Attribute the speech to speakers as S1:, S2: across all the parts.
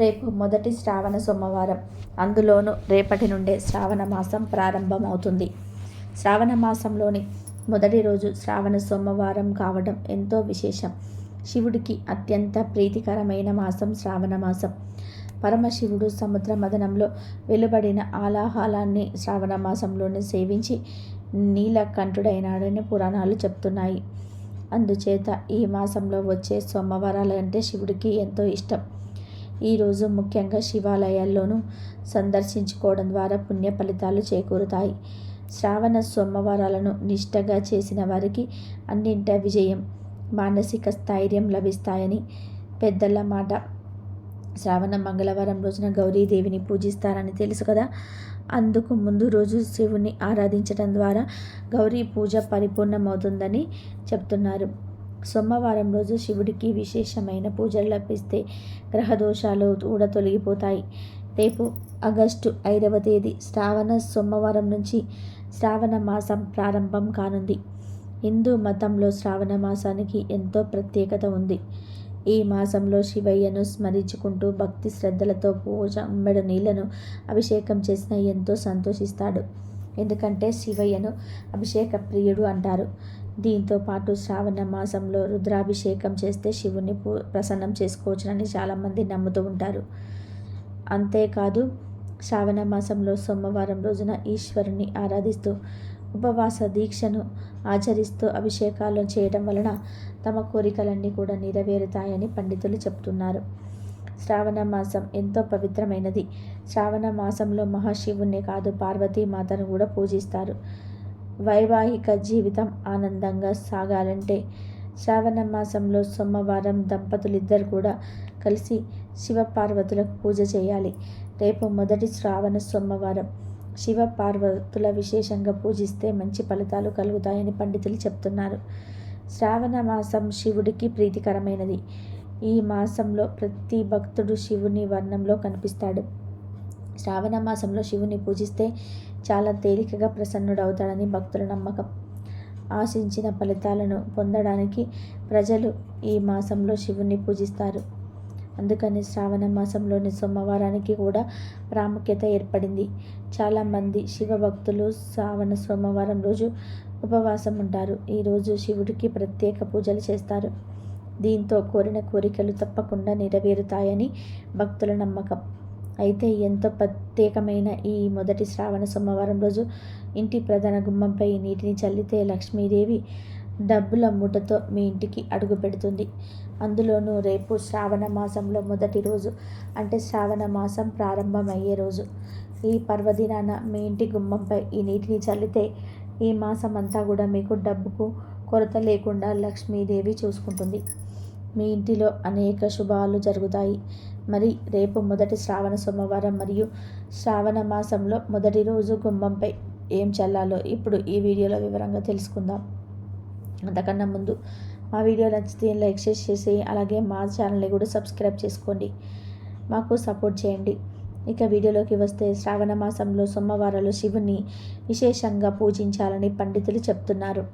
S1: రేపు మొదటి శ్రావణ సోమవారం. అందులోనూ రేపటి నుండే శ్రావణ మాసం ప్రారంభమవుతుంది. శ్రావణ మాసంలోని మొదటి రోజు శ్రావణ సోమవారం కావడం ఎంతో విశేషం. శివుడికి అత్యంత ప్రీతికరమైన మాసం శ్రావణ మాసం. పరమశివుడు సముద్ర మదనంలో వెలువడిన ఆలాహలాన్ని శ్రావణ మాసంలోనే సేవించి నీలకంఠుడైనాడని పురాణాలు చెప్తున్నాయి. అందుచేత ఈ మాసంలో వచ్చే సోమవారాలు అంటే శివుడికి ఎంతో ఇష్టం. ఈరోజు ముఖ్యంగా శివాలయాల్లోనూ సందర్శించుకోవడం ద్వారా పుణ్య ఫలితాలు చేకూరుతాయి. శ్రావణ సోమవారాలను నిష్టగా చేసిన వారికి అన్నింట విజయం మానసిక స్థైర్యం లభిస్తాయని పెద్దల మాట. శ్రావణ మంగళవారం రోజున గౌరీదేవిని పూజిస్తారని తెలుసు కదా. అందుకు ముందు రోజు శివుని ఆరాధించడం ద్వారా గౌరీ పూజ పరిపూర్ణమవుతుందని చెప్తున్నారు. సోమవారం రోజు శివుడికి విశేషమైన పూజలు లభిస్తే గ్రహదోషాలు కూడా తొలగిపోతాయి. రేపు ఆగస్టు ఐదవ తేదీ శ్రావణ సోమవారం నుంచి శ్రావణ మాసం ప్రారంభం కానుంది. హిందూ మతంలో శ్రావణ మాసానికి ఎంతో ప్రత్యేకత ఉంది. ఈ మాసంలో శివయ్యను స్మరించుకుంటూ భక్తి శ్రద్ధలతో పూజ ఉమ్మెడు నీళ్ళను అభిషేకం చేసిన ఎంతో సంతోషిస్తాడు. ఎందుకంటే శివయ్యను అభిషేక ప్రియుడు అంటారు. దీంతో పాటు శ్రావణ మాసంలో రుద్రాభిషేకం చేస్తే శివుని ప్రసన్నం చేసుకోవచ్చునని చాలామంది నమ్ముతూ ఉంటారు. అంతేకాదు శ్రావణ మాసంలో సోమవారం రోజున ఈశ్వరుని ఆరాధిస్తూ ఉపవాస దీక్షను ఆచరిస్తూ అభిషేకాలు చేయడం వలన తమ కోరికలన్నీ కూడా నెరవేరుతాయని పండితులు చెప్తున్నారు. శ్రావణ మాసం ఎంతో పవిత్రమైనది. శ్రావణ మాసంలో మహాశివుణ్ణి కాదు పార్వతీమాతను కూడా పూజిస్తారు. వైవాహిక జీవితం ఆనందంగా సాగాలంటే శ్రావణ మాసంలో సోమవారం దంపతులిద్దరు కూడా కలిసి శివపార్వతులకు పూజ చేయాలి. రేపు మొదటి శ్రావణ సోమవారం శివ పార్వతుల విశేషంగా పూజిస్తే మంచి ఫలితాలు కలుగుతాయని పండితులు చెప్తున్నారు. శ్రావణ మాసం శివుడికి ప్రీతికరమైనది. ఈ మాసంలో ప్రతి భక్తుడు శివుని వర్ణంలో కనిపిస్తాడు. శ్రావణ మాసంలో శివుని పూజిస్తే చాలా తేలికగా ప్రసన్నుడవుతాడని భక్తుల నమ్మకం. ఆశించిన ఫలితాలను పొందడానికి ప్రజలు ఈ మాసంలో శివుణ్ణి పూజిస్తారు. అందుకని శ్రావణ మాసంలోని సోమవారానికి కూడా ప్రాముఖ్యత ఏర్పడింది. చాలామంది శివ భక్తులు శ్రావణ సోమవారం రోజు ఉపవాసం ఉంటారు. ఈరోజు శివుడికి ప్రత్యేక పూజలు చేస్తారు. దీంతో కోరిన కోరికలు తప్పకుండా నెరవేరుతాయని భక్తుల నమ్మకం. అయితే ఎంతో ప్రత్యేకమైన ఈ మొదటి శ్రావణ సోమవారం రోజు ఇంటి ప్రధాన గుమ్మంపై నీటిని చల్లితే లక్ష్మీదేవి డబ్బుల మూటతో మీ ఇంటికి అడుగు పెడుతుంది. అందులోనూ రేపు శ్రావణ మాసంలో మొదటి రోజు అంటే శ్రావణ మాసం ప్రారంభమయ్యే రోజు. ఈ పర్వదినాన మీ ఇంటి గుమ్మంపై ఈ నీటిని చల్లితే ఈ మాసం అంతా కూడా మీకు డబ్బుకు కొరత లేకుండా లక్ష్మీదేవి చూసుకుంటుంది. మీ ఇంటిలో అనేక శుభాలు జరుగుతాయి. మరి రేపు మొదటి శ్రావణ సోమవారం మరియు శ్రావణ మాసంలో మొదటి రోజు గుమ్మంపై ఏం చల్లాలో ఇప్పుడు ఈ వీడియోలో వివరంగా తెలుసుకుందాం. అంతకన్నా ముందు మా వీడియో నచ్చితే లైక్ చేసి అలాగే మా ఛానల్ని కూడా సబ్స్క్రైబ్ చేసుకోండి. మాకు సపోర్ట్ చేయండి. ఇక వీడియోలోకి వస్తే శ్రావణ మాసంలో సోమవారాలు శివుని విశేషంగా పూజించాలని పండితులు చెప్తున్నారు.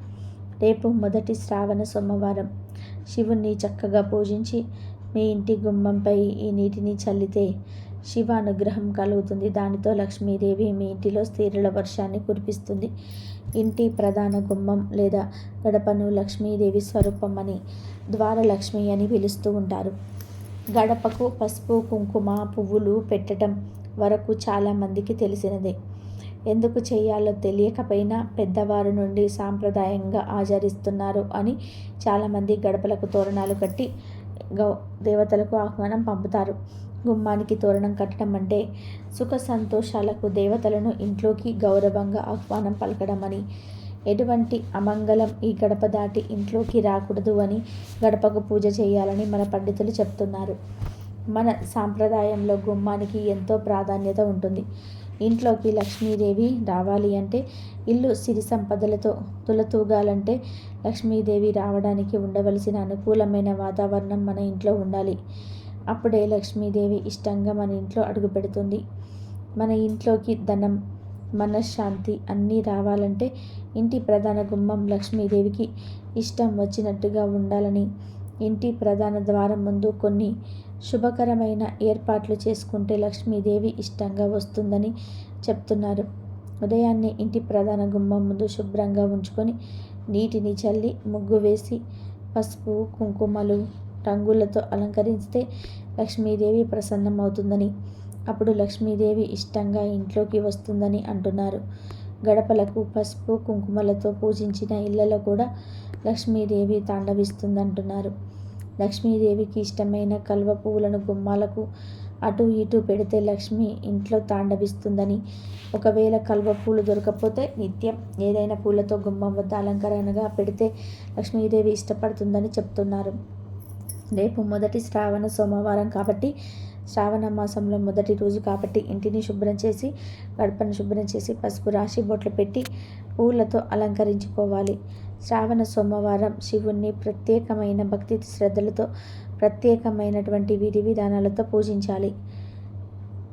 S1: రేపు మొదటి శ్రావణ సోమవారం. శివుణ్ణి చక్కగా పూజించి మీ ఇంటి గుమ్మంపై ఈ నీటిని చల్లితే శివ అనుగ్రహం కలుగుతుంది. దానితో లక్ష్మీదేవి మీ ఇంటిలో స్థిరుల వర్షాన్ని కురిపిస్తుంది. ఇంటి ప్రధాన గుమ్మం లేదా గడపను లక్ష్మీదేవి స్వరూపం అని ద్వారలక్ష్మి అని పిలుస్తూ ఉంటారు. గడపకు పసుపు కుంకుమ పువ్వులు పెట్టడం వరకు చాలామందికి తెలిసినదే. ఎందుకు చేయాలో తెలియకపోయినా పెద్దవారి నుండి సాంప్రదాయంగా ఆచరిస్తున్నారు అని చాలామంది గడపలకు తోరణాలు కట్టి గౌ దేవతలకు ఆహ్వానం పంపుతారు. గుమ్మానికి తోరణం కట్టడం అంటే సుఖ సంతోషాలకు దేవతలను ఇంట్లోకి గౌరవంగా ఆహ్వానం పలకడం అని. ఎటువంటి అమంగళం ఈ గడప దాటి ఇంట్లోకి రాకూడదు అని గడపకు పూజ చేయాలని మన పండితులు చెప్తున్నారు. మన సాంప్రదాయంలో గుమ్మానికి ఎంతో ప్రాధాన్యత ఉంటుంది. ఇంట్లోకి లక్ష్మీదేవి రావాలి అంటే ఇల్లు సిరి సంపదలతో తులతూగాలంటే లక్ష్మీదేవి రావడానికి ఉండవలసిన అనుకూలమైన వాతావరణం మన ఇంట్లో ఉండాలి. అప్పుడే లక్ష్మీదేవి ఇష్టంగా మన ఇంట్లో అడుగు పెడుతుంది మన ఇంట్లోకి ధనం మనశ్శాంతి అన్నీ రావాలంటే ఇంటి ప్రధాన గుమ్మం లక్ష్మీదేవికి ఇష్టం వచ్చినట్టుగా ఉండాలని ఇంటి ప్రధాన ద్వారం ముందు కొన్ని శుభకరమైన ఏర్పాట్లు చేసుకుంటే లక్ష్మీదేవి ఇష్టంగా వస్తుందని చెప్తున్నారు. ఉదయాన్నే ఇంటి ప్రధాన గుమ్మం ముందు శుభ్రంగా ఉంచుకొని నీటిని చల్లి ముగ్గు వేసి పసుపు కుంకుమలు రంగులతో అలంకరిస్తే లక్ష్మీదేవి ప్రసన్నమవుతుందని అప్పుడు లక్ష్మీదేవి ఇష్టంగా ఇంట్లోకి వస్తుందని అంటున్నారు. గడపలకు పసుపు కుంకుమలతో పూజించిన ఇళ్ళలో కూడా లక్ష్మీదేవి తాండవిస్తుందంటున్నారు. లక్ష్మీదేవికి ఇష్టమైన కల్వ పువ్వులను గుమ్మాలకు అటు ఇటు పెడితే లక్ష్మి ఇంట్లో తాండవిస్తుందని. ఒకవేళ కల్వ పూలు దొరకపోతే నిత్యం ఏదైనా పూలతో గుమ్మం వద్ద అలంకరణగా పెడితే లక్ష్మీదేవి ఇష్టపడుతుందని చెప్తున్నారు. రేపు మొదటి శ్రావణ సోమవారం కాబట్టి శ్రావణ మాసంలో మొదటి రోజు కాబట్టి ఇంటిని శుభ్రం చేసి గడపను శుభ్రం చేసి పసుపు రాశి బొట్లు పెట్టి పూలతో అలంకరించుకోవాలి. శ్రావణ సోమవారం శివుణ్ణి ప్రత్యేకమైన భక్తి శ్రద్ధలతో ప్రత్యేకమైనటువంటి విధి విధానాలతో పూజించాలి.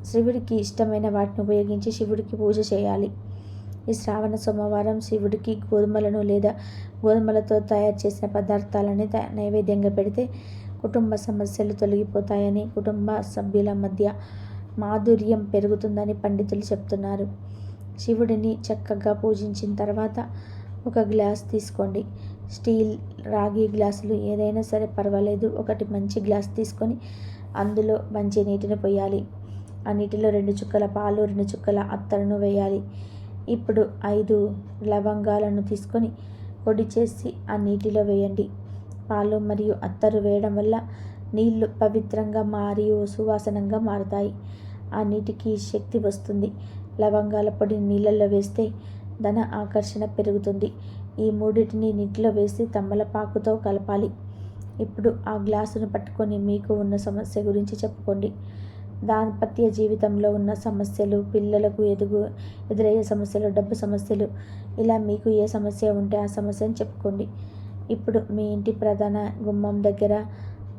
S1: శివుడికి ఇష్టమైన వాటిని ఉపయోగించి శివుడికి పూజ చేయాలి. ఈ శ్రావణ సోమవారం శివుడికి గోధుమలను లేదా గోధుమలతో తయారు చేసిన పదార్థాలని నైవేద్యంగా పెడితే కుటుంబ సమస్యలు తొలగిపోతాయని కుటుంబ సభ్యుల మధ్య మాధుర్యం పెరుగుతుందని పండితులు చెప్తున్నారు. శివుడిని చక్కగా పూజించిన తర్వాత ఒక గ్లాస్ తీసుకోండి. స్టీల్ రాగి గ్లాసులు ఏదైనా సరే పర్వాలేదు. ఒకటి మంచి గ్లాస్ తీసుకొని అందులో మంచి నీటిని పోయాలి. ఆ నీటిలో రెండు చుక్కల పాలు రెండు చుక్కల అత్తరును వేయాలి. ఇప్పుడు ఐదు లవంగాలను తీసుకొని పొడి చేసి ఆ నీటిలో వేయండి. పాలు మరియు అత్తరు వేయడం వల్ల నీళ్ళు పవిత్రంగా మరియు సువాసనంగా మారుతాయి. ఆ నీటికి శక్తి వస్తుంది. లవంగాల పొడి నీళ్ళల్లో వేస్తే ధన ఆకర్షణ పెరుగుతుంది. ఈ మూడింటిని నీటిలో వేసి తమ్మలపాకుతో కలపాలి. ఇప్పుడు ఆ గ్లాసును పట్టుకొని మీకు ఉన్న సమస్య గురించి చెప్పుకోండి. దాంపత్య జీవితంలో ఉన్న సమస్యలు పిల్లలకు ఎదుగు ఎదురయ్యే సమస్యలు డబ్బు సమస్యలు ఇలా మీకు ఏ సమస్య ఉంటే ఆ సమస్యను చెప్పుకోండి. ఇప్పుడు మీ ఇంటి ప్రధాన గుమ్మం దగ్గర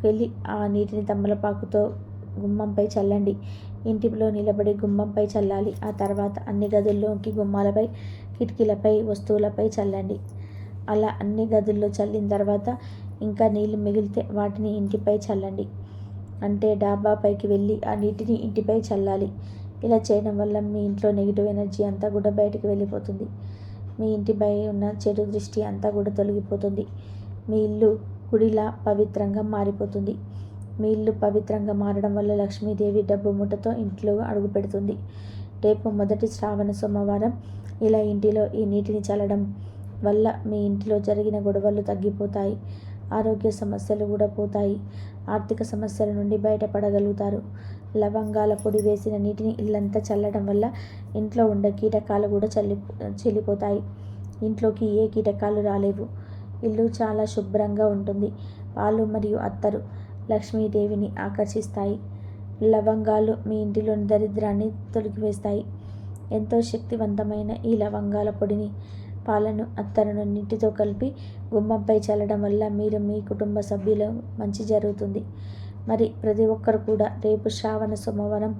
S1: వెళ్ళి ఆ నీటిని తమలపాకుతో గుమ్మంపై చల్లండి. ఇంటిలో నిలబడి గుమ్మంపై చల్లాలి. ఆ తర్వాత అన్ని గదుల్లోకి గుమ్మాలపై కిటికీలపై వస్తువులపై చల్లండి. అలా అన్ని గదుల్లో చల్లిన తర్వాత ఇంకా నీళ్ళు మిగిలితే వాటిని ఇంటిపై చల్లండి. అంటే డాబాపైకి వెళ్ళి ఆ నీటిని ఇంటిపై చల్లాలి. ఇలా చేయడం వల్ల మీ ఇంట్లో నెగిటివ్ ఎనర్జీ అంతా కూడా బయటకు వెళ్ళిపోతుంది. మీ ఇంటిపై ఉన్న చెడు దృష్టి అంతా కూడా తొలగిపోతుంది. మీ ఇల్లు గుడిలా పవిత్రంగా మారిపోతుంది. మీ ఇల్లు పవిత్రంగా మారడం వల్ల లక్ష్మీదేవి డబ్బు ముట్టతో ఇంట్లో అడుగు పెడుతుంది. రేపు మొదటి శ్రావణ సోమవారం ఇలా ఇంటిలో ఈ నీటిని చల్లడం వల్ల మీ ఇంటిలో జరిగిన గొడవలు తగ్గిపోతాయి. ఆరోగ్య సమస్యలు కూడా పోతాయి. ఆర్థిక సమస్యల నుండి బయటపడగలుగుతారు. లవంగాల పొడి వేసిన నీటిని ఇల్లంతా చల్లడం వల్ల ఇంట్లో ఉండే కీటకాలు కూడా చల్లి చెల్లిపోతాయి. ఇంట్లోకి ఏ కీటకాలు రాలేవు. ఇల్లు చాలా శుభ్రంగా ఉంటుంది. పాలు మరియు అత్తరు లక్ష్మీదేవిని ఆకర్షిస్తాయి. లవంగాలు మీ ఇంటిలోని దరిద్రాన్ని తొలగివేస్తాయి. ఎంతో శక్తివంతమైన ఈ లవంగాల పొడిని పాలను అత్తరును నీటితో కలిపి గుమ్మంపై చల్లడం వల్ల మీరు మీ కుటుంబ సభ్యులు మంచి జరుగుతుంది. మరి ప్రతి ఒక్కరు కూడా రేపు శ్రావణ సోమవారం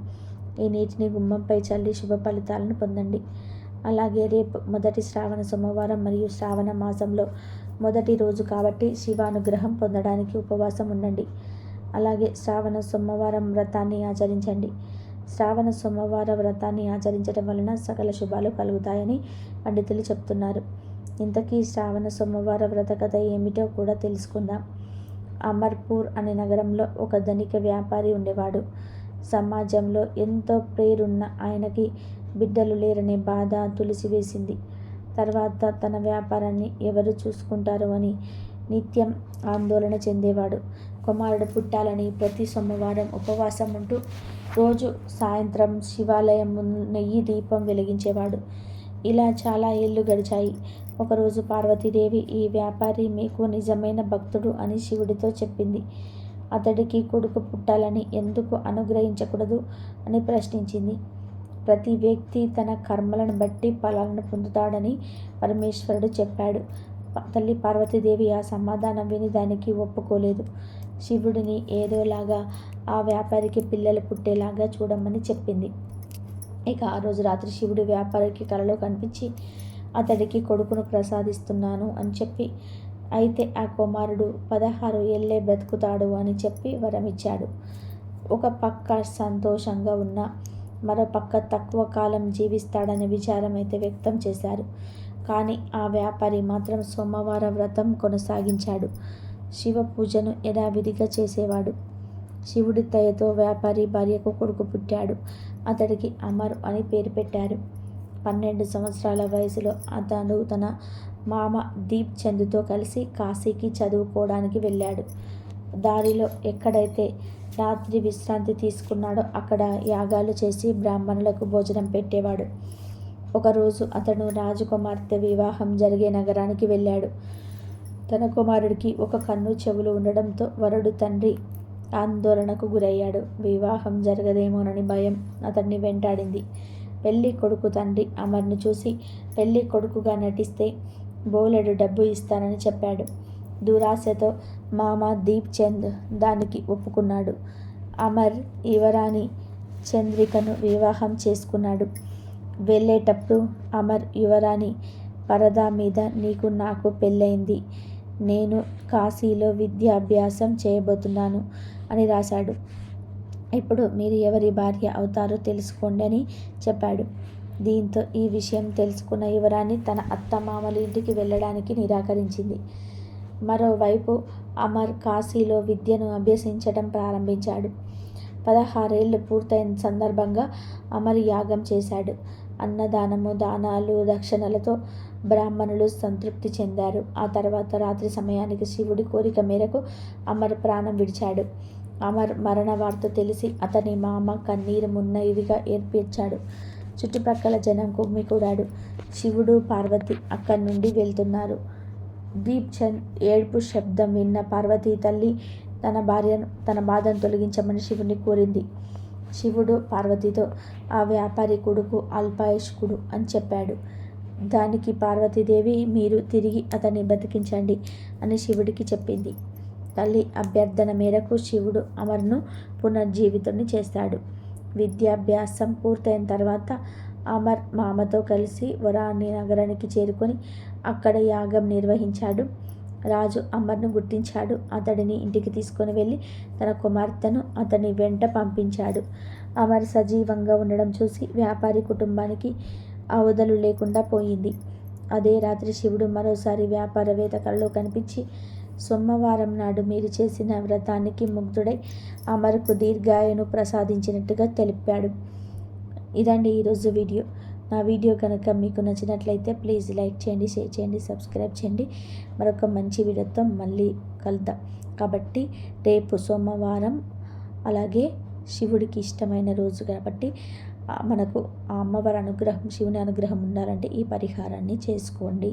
S1: ఈ నీటిని గుమ్మంపై చల్లి శుభ ఫలితాలను పొందండి. అలాగే రేపు మొదటి శ్రావణ సోమవారం మరియు శ్రావణ మాసంలో మొదటి రోజు కాబట్టి శివానుగ్రహం పొందడానికి ఉపవాసం ఉండండి. అలాగే శ్రావణ సోమవారం వ్రతాన్ని ఆచరించండి. శ్రావణ సోమవార వ్రతాన్ని ఆచరించడం వలన సకల శుభాలు కలుగుతాయని పండితులు చెప్తున్నారు. ఇంతకీ శ్రావణ సోమవార వ్రత కథ ఏమిటో కూడా తెలుసుకుందాం. అమర్పూర్ అనే నగరంలో ఒక ధనిక వ్యాపారి ఉండేవాడు. సమాజంలో ఎంతో పేరున్న ఆయనకి బిడ్డలు లేరనే బాధ తులసివేసింది. తర్వాత తన వ్యాపారాన్ని ఎవరు చూసుకుంటారు అని నిత్యం ఆందోళన చెందేవాడు. కుమారుడు పుట్టాలని ప్రతి సోమవారం ఉపవాసం ఉంటూ రోజు సాయంత్రం శివాలయం నెయ్యి దీపం వెలిగించేవాడు. ఇలా చాలా ఏళ్ళు గడిచాయి. ఒకరోజు పార్వతీదేవి ఈ వ్యాపారి మీకు నిజమైన భక్తుడు అని శివుడితో చెప్పింది. అతడికి కొడుకు పుట్టాలని ఎందుకు అనుగ్రహించకూడదు? అని ప్రశ్నించింది. ప్రతి వ్యక్తి తన కర్మలను బట్టి ఫలాలను పొందుతాడని పరమేశ్వరుడు చెప్పాడు. తల్లి పార్వతీదేవి ఆ సమాధానం విని దానికి ఒప్పుకోలేదు. శివుడిని ఏదోలాగా ఆ వ్యాపారికి పిల్లలు పుట్టేలాగా చూడమని చెప్పింది. ఇక ఆ రోజు రాత్రి శివుడు వ్యాపారికి కలలో కనిపించి అతడికి కొడుకును ప్రసాదిస్తున్నాను అని చెప్పి అయితే ఆ కుమారుడు పదహారు ఏళ్ళే బ్రతుకుతాడు అని చెప్పి వరమిచ్చాడు. ఒక పక్క సంతోషంగా ఉన్న మరో పక్క తక్కువ కాలం జీవిస్తాడనే విచారం అయితే వ్యక్తం చేశారు. కానీ ఆ వ్యాపారి మాత్రం సోమవార వ్రతం కొనసాగించాడు. శివ పూజను యథావిధిగా చేసేవాడు. శివుడి దయతో వ్యాపారి భార్యకు కొడుకు పుట్టాడు. అతడికి అమర్ అని పేరు పెట్టారు. పన్నెండు సంవత్సరాల వయసులో అతను తన మామ దీప్ చంద్తో కలిసి కాశీకి చదువుకోవడానికి వెళ్ళాడు. దారిలో ఎక్కడైతే రాత్రి విశ్రాంతి తీసుకున్నాడో అక్కడ యాగాలు చేసి బ్రాహ్మణులకు భోజనం పెట్టేవాడు. ఒకరోజు అతను రాజకుమార్తె వివాహం జరిగే నగరానికి వెళ్ళాడు. తన కుమారుడికి ఒక కన్ను చెవులు ఉండడంతో వరుడు తండ్రి ఆందోళనకు గురయ్యాడు. వివాహం జరగదేమోనని భయం అతన్ని వెంటాడింది. పెళ్ళి కొడుకు తండ్రి అమర్ను చూసి పెళ్ళి కొడుకుగా నటిస్తే బోలెడు డబ్బు ఇస్తానని చెప్పాడు. దురాశతో మామ దీప్ చంద్ దానికి ఒప్పుకున్నాడు. అమర్ యువరాణి చంద్రికను వివాహం చేసుకున్నాడు. వెళ్ళేటప్పుడు అమర్ యువరాణి పరదా మీద నీకు నాకు పెళ్ళయింది. నేను కాశీలో విద్యాభ్యాసం చేయబోతున్నాను అని రాశాడు. ఇప్పుడు మీరు ఎవరి భార్య అవుతారో తెలుసుకోండి అని చెప్పాడు. దీంతో ఈ విషయం తెలుసుకున్న యువరాణి తన అత్తమామల ఇంటికి వెళ్ళడానికి నిరాకరించింది. మరోవైపు అమర్ కాశీలో విద్యను అభ్యసించడం ప్రారంభించాడు. పదహారేళ్ళు పూర్తయిన సందర్భంగా అమర్ యాగం చేశాడు. అన్నదానము దానాలు దక్షిణలతో బ్రాహ్మణులు సంతృప్తి చెందారు. ఆ తర్వాత రాత్రి సమయానికి శివుడి కోరిక మేరకు అమర్ ప్రాణం విడిచాడు. అమర్ మరణ వార్త తెలిసి అతని మామ కన్నీరు మున్నైదిగా ఏర్పించాడు చుట్టుప్రక్కల జనం కుమ్మికూడాడు శివుడు పార్వతి అక్కడి నుండి వెళ్తున్నారు. దీప్ చంద్ ఏడుపు శబ్దం విన్న పార్వతీ తల్లి తన భార్యను తన బాధను తొలగించమని శివుని కోరింది. శివుడు పార్వతితో ఆ వ్యాపారి కొడుకు అల్పాయుష్కుడు అని చెప్పాడు. దానికి పార్వతీదేవి మీరు తిరిగి అతన్ని బతికించండి అని శివుడికి చెప్పింది. తల్లి అభ్యర్థన మేరకు శివుడు అమర్ను పునర్జీవితుని చేస్తాడు. విద్యాభ్యాసం పూర్తయిన తర్వాత అమర్ మామతో కలిసి వరాణి నగరానికి చేరుకొని అక్కడ యాగం నిర్వహించాడు. రాజు అమర్ను గుర్తించాడు. అతడిని ఇంటికి తీసుకొని వెళ్ళి తన కుమార్తెను అతని వెంట పంపించాడు. అమర్ సజీవంగా ఉండడం చూసి వ్యాపారి కుటుంబానికి అవధలు లేకుండా పోయింది. అదే రాత్రి శివుడు మరోసారి వ్యాపారవేత్త కళలో కనిపించి సోమవారం నాడు మీరు చేసిన వ్రతానికి ముగ్ధుడై అమరకు దీర్ఘాయును ప్రసాదించినట్టుగా తెలిపాడు. ఇదండి ఈరోజు వీడియో. నా వీడియో కనుక మీకు నచ్చినట్లయితే ప్లీజ్ లైక్ చేయండి షేర్ చేయండి సబ్స్క్రైబ్ చేయండి. మరొక మంచి వీడియోతో మళ్ళీ కలుద్దాం. కాబట్టి రేపు సోమవారం అలాగే శివుడికి ఇష్టమైన రోజు కాబట్టి మనకు ఆ అమ్మవారి అనుగ్రహం శివుని అనుగ్రహం ఉండాలంటే ఈ పరిహారాన్ని చేసుకోండి.